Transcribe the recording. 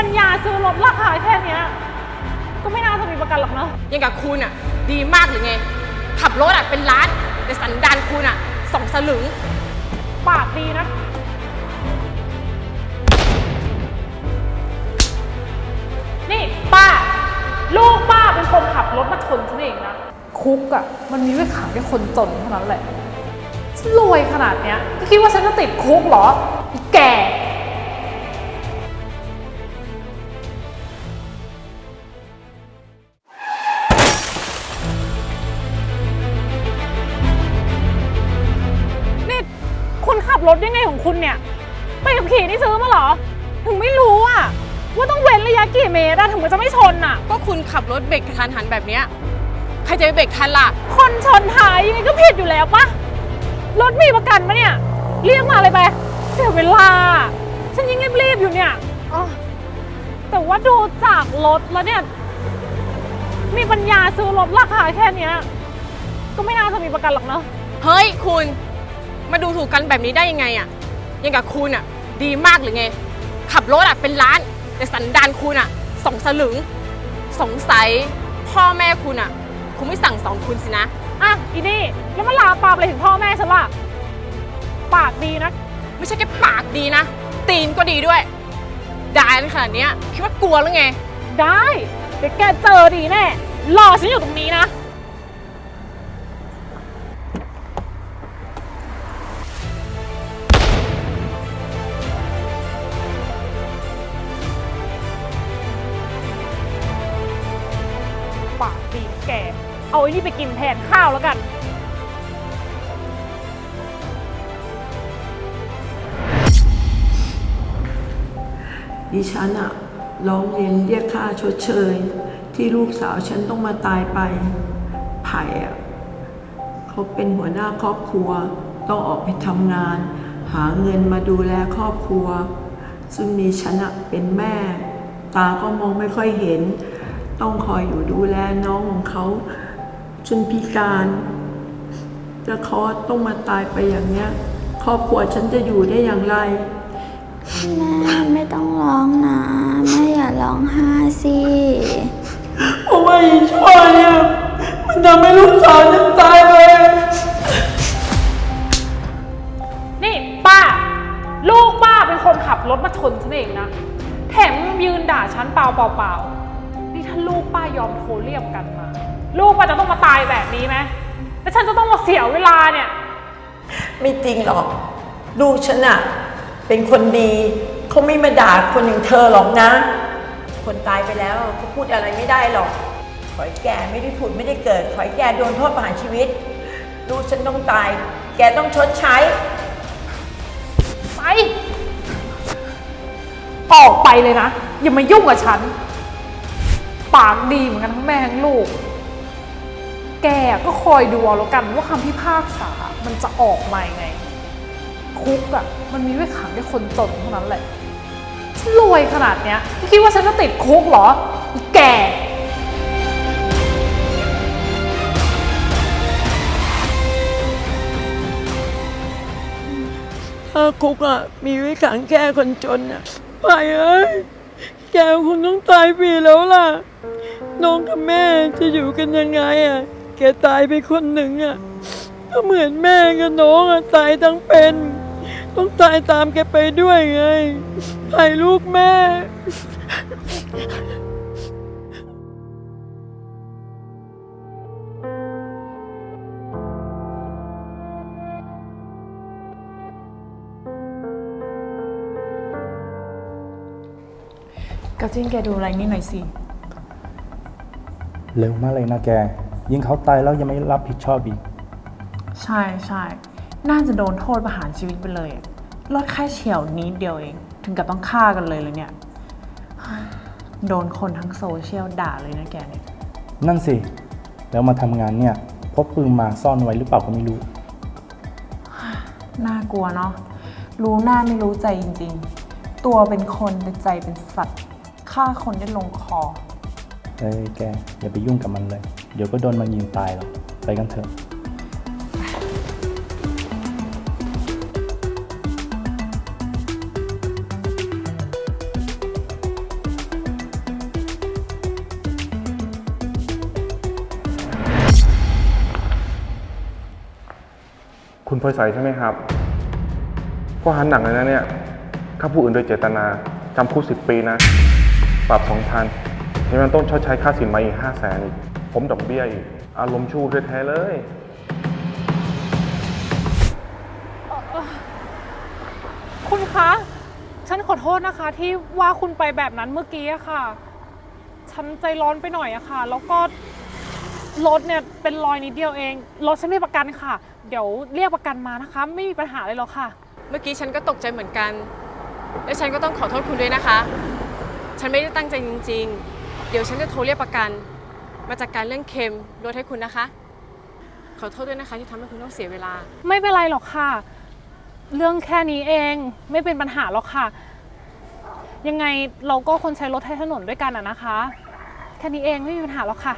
ปัญญาซื้อรถราคาแค่เนี้ย ก็ไม่น่าจะมีประกันหรอกเนาะยังกับคุณอะดีมากหรือไง ขับรถอะเป็นล้าน แต่สันดานคุณอะสองสลึง ปากดีนะ นี่ป้า ลูกป้าเป็นคนขับรถมาชนฉันเองนะ คุกอะ่ะมันมีไว้ขังแค่คนจนเท่านั้นแหละฉันรวยขนาดเนี้ยก็คิดว่าฉันจะติดคุกเหรอไอ้แก่ บรถยังไงของคุณเนี่ย ไปขับขี่นี่ซื้อมาเหรอ ถึงไม่รู้อะว่าต้องเว้นระยะกี่เมตรอะถึงมันจะไม่ชนอะก็คุณขับรถเบรกกระทันหันแบบเนี้ยใครจะไปเบรกทันล่ะ คนชนท้ายยังไงก็ผิดอยู่แล้วปะรถมีประกันปะเนี่ย เรียกมาเลยไปเสียเวลา ฉันยังรีบๆอยู่เนี่ยอ๋อแต่ว่าดูจากรถแล้วเนี่ย มีปัญญาซื้อรถราคาแค่เนี้ยก็ไม่น่าจะมีประกันหรอกเนาะเฮ้ยคุณ มาดูถูกกันแบบนี้ได้ยังไงอะยังกับคุณอะดีมากหรือไง ขับรถอะเป็นล้าน แต่สันดานคุณอะสองสลึง สงสัยพ่อแม่คุณอะคงไม่สั่งสอนคุณสินะ อะอีนี่แล้วมาลาปามอะไรถึงพ่อแม่ฉันล่ะปากดีนะ ไม่ใช่แค่ปากดีนะ ตีนก็ดีด้วยด่ากันขนาดเนี้ยคิดว่ากลัวหรือไง ได้ เดี๋ยวแกเจอดีแน่ รอฉันอยู่ตรงนี้นะ เอาไอ้นี่ไปกินแทนข้าวแล้วกัน ดิฉันอะร้องเรียนเรียกค่าชดเชย ที่ลูกสาวฉันต้องมาตายไป ไผ่อะเขาเป็นหัวหน้าครอบครัว ต้องออกไปทำงาน หาเงินมาดูแลครอบครัว ซึ่งมีฉันอะเป็นแม่ ตาก็มองไม่ค่อยเห็น ต้องคอยอยู่ดูแลน้องของเขา จนพิการแล้วเขาต้องมาตายไปอย่างเนี้ย ครอบครัวฉันจะอยู่ได้อย่างไร แม่ไม่ต้องร้องนะแม่อย่าร้องไห้สิเพราะว่าอีช่วยเนี่ยมันทำให้ลูกสาวฉันตายไป นี่ป้า ลูกป้าเป็นคนขับรถมาชนฉันเองนะ แถมยังยืนด่าฉันเปล่าเปล่าเปล่านี่ถ้าลูกป้ายอมโทรเรียกประกันมา ลูกป้าจะต้องมาตายแบบนี้ไหมแล้วฉันจะต้องมาเสียเวลาเนี่ย ไม่จริงหรอก ลูกฉันอะเป็นคนดีเขาไม่มาด่าคนอย่างเธอหรอกนะ คนตายไปแล้วเขาพูดอะไรไม่ได้หรอก ขอยแกไม่ได้ผุดไม่ได้เกิด ขอยแกโดนโทษประหารชีวิต ลูกฉันต้องตาย แกต้องชดใช้ ไป ออกไปเลยนะ อย่ามายุ่งกับฉัน ปากดีเหมือนกันทั้งแม่ทั้งลูก แกก็คอยดูเอาแล้วกันว่าคำพิพากษา มันจะออกมายังไง คุกอะ่ะ มันมีไว้ขังแค่คนจนเท่านั้นแหละฉันรวยขนาดเนี้ยคิดว่าฉันจะติดคุกเหรอ แกถ้าคุกอะ มีไว้ขังแค่คนจนอะไปเอ้ยแกคงต้องตายฟรีแล้วล่ะ น้องกับแม่จะอยู่กันยังไงอะ แกตายไปคนหนึ่งอะก็เหมือนแม่กับน้องอะตายทั้งเป็น ต้องตายตามแกไปด้วยไงไผ่ลูกแม่ กระจิ้งแกดูอะไรนี่หน่อยสิ เร็วมากเลยนะแก ยิงเขาตายแล้วยังไม่รับผิดชอบอีก ใช่ใช่น่าจะโดนโทษประหารชีวิตไปเลยอะลดแค่เฉียวนิดเดียวเอง ถึงกับต้องฆ่ากันเลยเลยเนี่ย โดนคนทั้งโซเชียลด่าเลยนะแกเนี่ย นั่นสิ แล้วมาทำงานเนี่ยพกปืนมาซ่อนไว้หรือเปล่าก็ไม่รู้ น่ากลัวเนาะ รู้หน้าไม่รู้ใจจริงๆ ตัวเป็นคนแต่ใจเป็นสัตว์ ฆ่าคนได้ลงคอ เฮ้ยแกอย่าไปยุ่งกับมันเลย เดี๋ยวก็โดนมันยิงตายหรอกไปกันเถอะ คุณพลอยใสใช่ไหมครับข้อหาหนักเลยนะเนี่ยฆ่าผู้อื่นโดยเจตนาจำคุกสิบปีนะ ปรับสองพัน ยังมันต้องชดใช้ค่าสินไหมอีกห้าแสนอีกผมดอกเบี้ยอีก อารมณ์ชูแท้ๆเลย คุณคะ ฉันขอโทษนะคะที่ว่าคุณไปแบบนั้นเมื่อกี้อะค่ะ ฉันใจร้อนไปหน่อยอะค่ะ แล้วก็รถเนี่ยเป็นรอยนิดเดียวเอง รถฉันไม่ประกันค่ะ เดี๋ยวเรียกประกันมานะคะ ไม่มีปัญหาเลยหรอกค่ะ เมื่อกี้ฉันก็ตกใจเหมือนกัน และฉันก็ต้องขอโทษคุณด้วยนะคะ ฉันไม่ได้ตั้งใจจริง ๆ เดี๋ยวฉันจะโทรเรียกประกัน มาจัดการเรื่องเค็มรถให้คุณนะคะ ขอโทษด้วยนะคะที่ทำให้คุณต้องเสียเวลา ไม่เป็นไรหรอกค่ะ เรื่องแค่นี้เองไม่เป็นปัญหาหรอกค่ะ ยังไงเราก็คนใช้รถใช้ถนนด้วยกันอะนะคะ แค่นี้เองไม่มีปัญหาหรอกค่ะ